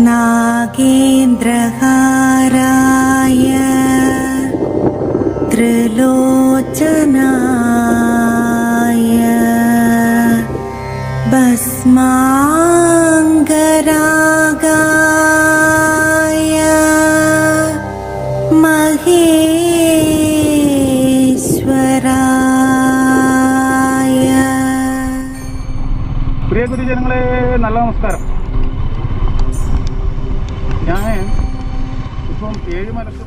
नागेन्द्रहाराय त्रिलोचनाय भस्माङ्गरागाय महेश्वराय प्रिय गुरुजनगळे नमस्कारम् ഇപ്പം ഏഴുമലക്ക്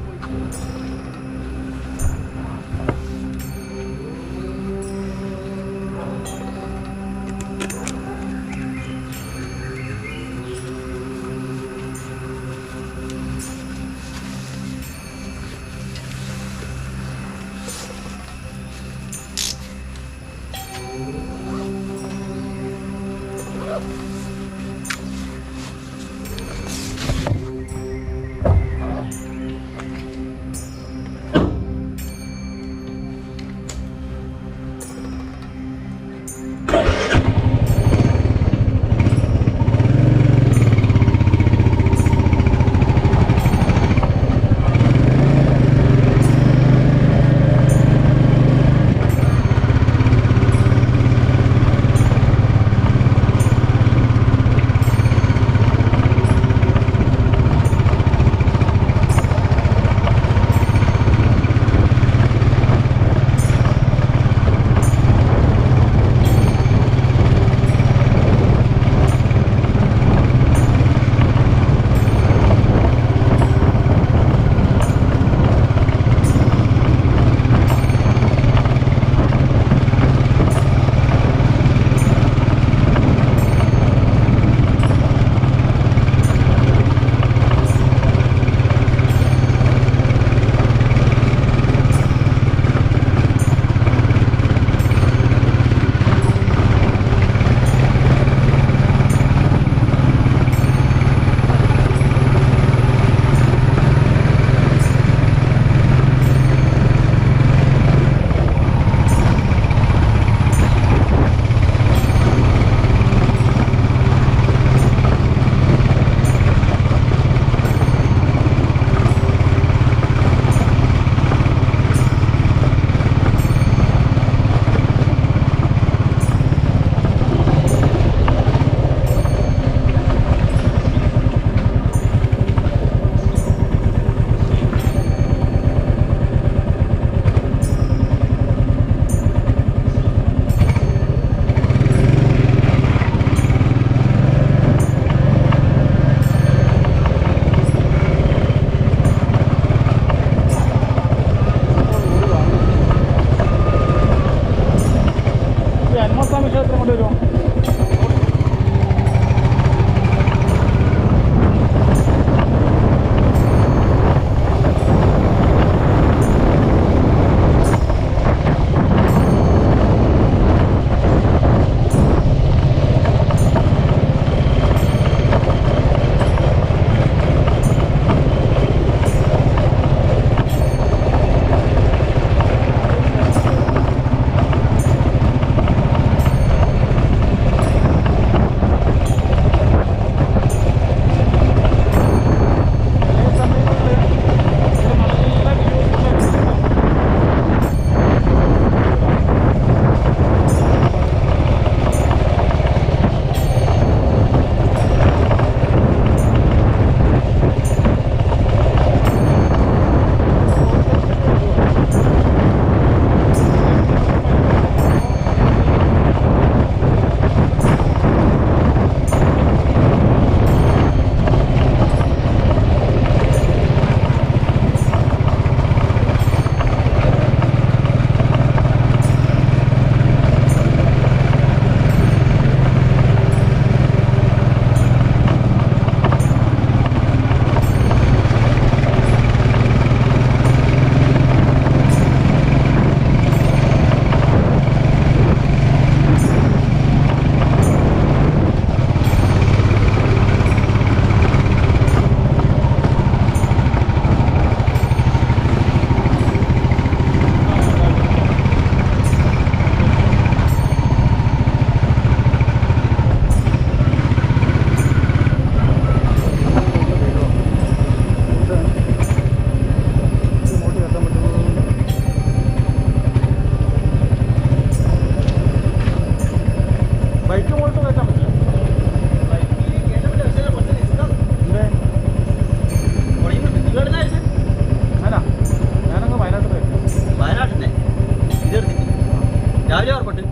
രാവിലെ പുറപ്പെട്ടു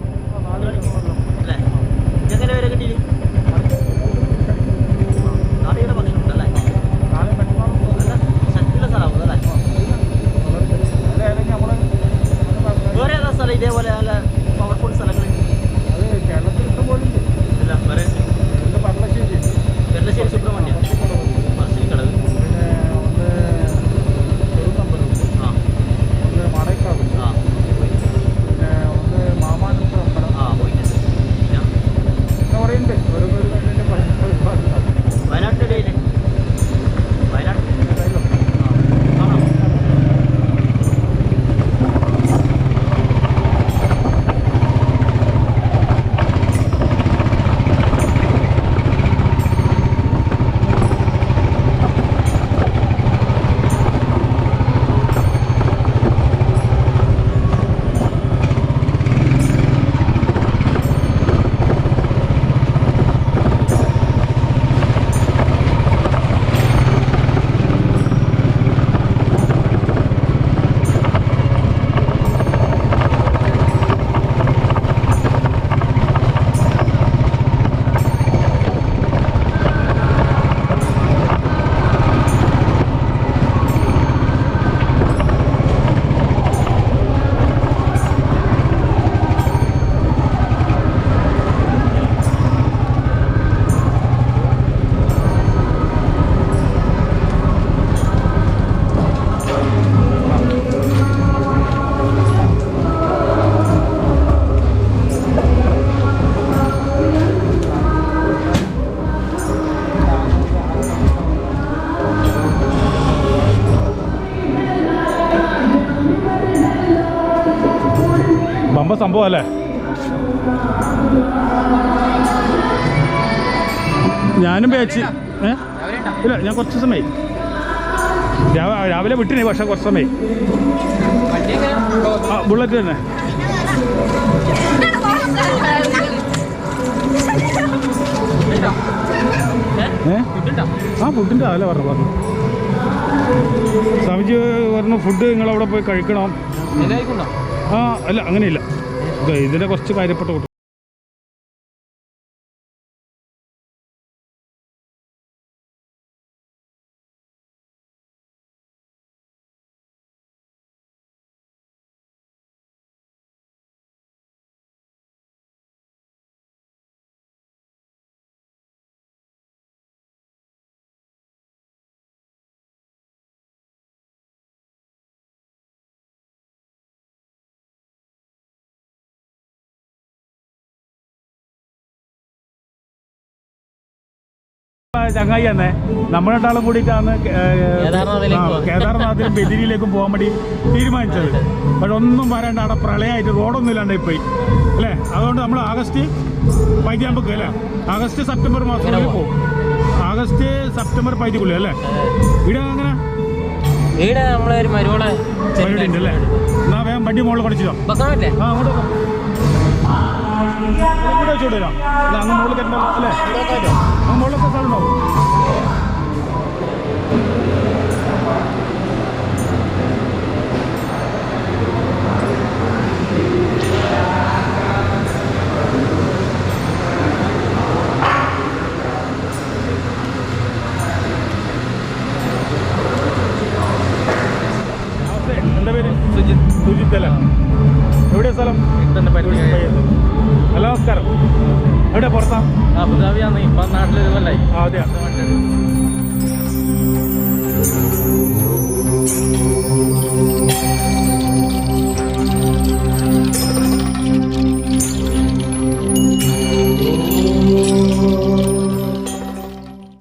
അല്ലേ? വരെ കിട്ടി? നാട്ടിയുടെ ഭക്ഷണം ഉണ്ടല്ലേ നല്ല ശക്തിയുള്ള സ്ഥലമാവും അല്ലേ? വേറെ ഏതാ സ്ഥലം ഇതേപോലെ നല്ല ഇപ്പം സംഭവം അല്ലേ? ഞാനും പേച്ച് ഏ? ഇല്ല ഞാൻ കുറച്ച് സമയം രാവിലെ വിട്ടിനെ പക്ഷെ കുറച്ച് സമയം ആ ബുള്ളറ്റ് തന്നെ. ഏ? ആ ഫുഡിന്റെ അതല്ലേ പറഞ്ഞു പറഞ്ഞു. സ്വാമിജി പറഞ്ഞു ഫുഡ് നിങ്ങളവിടെ പോയി കഴിക്കണം. ആ അല്ല അങ്ങനെയില്ല. ഇതിന്റെ കുറച്ച് കാര്യപ്പെട്ട ചങ്ങായി തന്നെ നമ്മളെട്ടാളും കൂടിയിട്ടാണ്. കേദാർനാഥിലും ബദിരിയിലേക്കും പോകാൻ വേണ്ടി തീരുമാനിച്ചത്. പക്ഷെ ഒന്നും പറയണ്ട അവിടെ പ്രളയമായിട്ട് റോഡൊന്നും ഇല്ലാണ്ട് പോയി. അല്ലേ? അതുകൊണ്ട് നമ്മൾ ആഗസ്റ്റ് പൈതിയാമ്പക്ക് അല്ലേ? ആഗസ്റ്റ് സെപ്റ്റംബർ മാസത്തിൽ പോകും. ആഗസ്റ്റ് സെപ്റ്റംബർ പൈതിക്കുള്ളൂ അല്ലേ? ഇവിടെ അങ്ങനെ വീട് നമ്മളെ ഒരു മരുവളെ പരിപാടി ഉണ്ട് അല്ലേ എന്നാ വേഗം വണ്ടി മുകളിൽ പഠിച്ചോ ആ അങ്ങോട്ട് അങ്ങോട്ട് വെച്ചോട്ട് അങ്ങ് മുകളിൽ കയറ്റണ്ടോ അല്ലേ? അങ്ങ് മുകളിലൊക്കെ സ്ഥലം എവിടെ പുറത്താ? അബുദാബിയാണ് ഇപ്പൊ നാട്ടിൽ ഇതുപോലെ